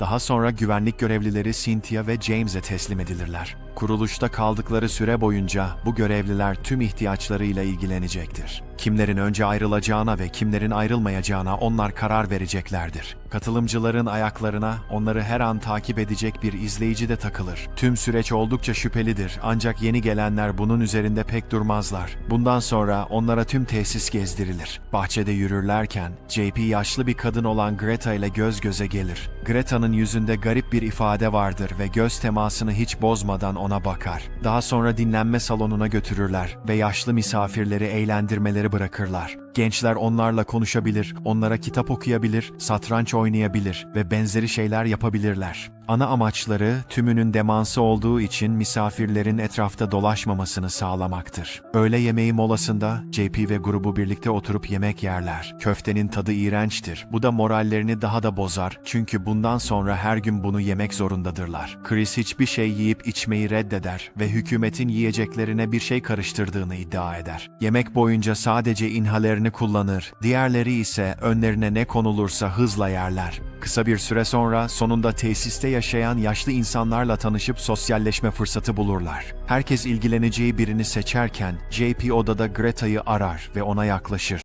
Daha sonra güvenlik görevlileri Cynthia ve James'e teslim edilirler. Kuruluşta kaldıkları süre boyunca bu görevliler tüm ihtiyaçlarıyla ilgilenecektir. Kimlerin önce ayrılacağına ve kimlerin ayrılmayacağına onlar karar vereceklerdir. Katılımcıların ayaklarına onları her an takip edecek bir izleyici de takılır. Tüm süreç oldukça şüphelidir ancak yeni gelenler bunun üzerinde pek durmazlar. Bundan sonra onlara tüm tesis gezdirilir. Bahçede yürürlerken JP yaşlı bir kadın olan Greta ile göz göze gelir. Greta'nın yüzünde garip bir ifade vardır ve göz temasını hiç bozmadan ona bakar. Daha sonra dinlenme salonuna götürürler ve yaşlı misafirleri eğlendirmeleri bırakırlar. Gençler onlarla konuşabilir, onlara kitap okuyabilir, satranç oynayabilir ve benzeri şeyler yapabilirler. Ana amaçları tümünün demansı olduğu için misafirlerin etrafta dolaşmamasını sağlamaktır. Öğle yemeği molasında JP ve grubu birlikte oturup yemek yerler. Köftenin tadı iğrençtir. Bu da morallerini daha da bozar çünkü bundan sonra her gün bunu yemek zorundadırlar. Chris hiçbir şey yiyip içmeyi reddeder ve hükümetin yiyeceklerine bir şey karıştırdığını iddia eder. Yemek boyunca sadece inhalerini kullanır, diğerleri ise önlerine ne konulursa hızla yerler. Kısa bir süre sonra sonunda tesiste yaşayan yaşlı insanlarla tanışıp sosyalleşme fırsatı bulurlar. Herkes ilgileneceği birini seçerken JP odada Greta'yı arar ve ona yaklaşır.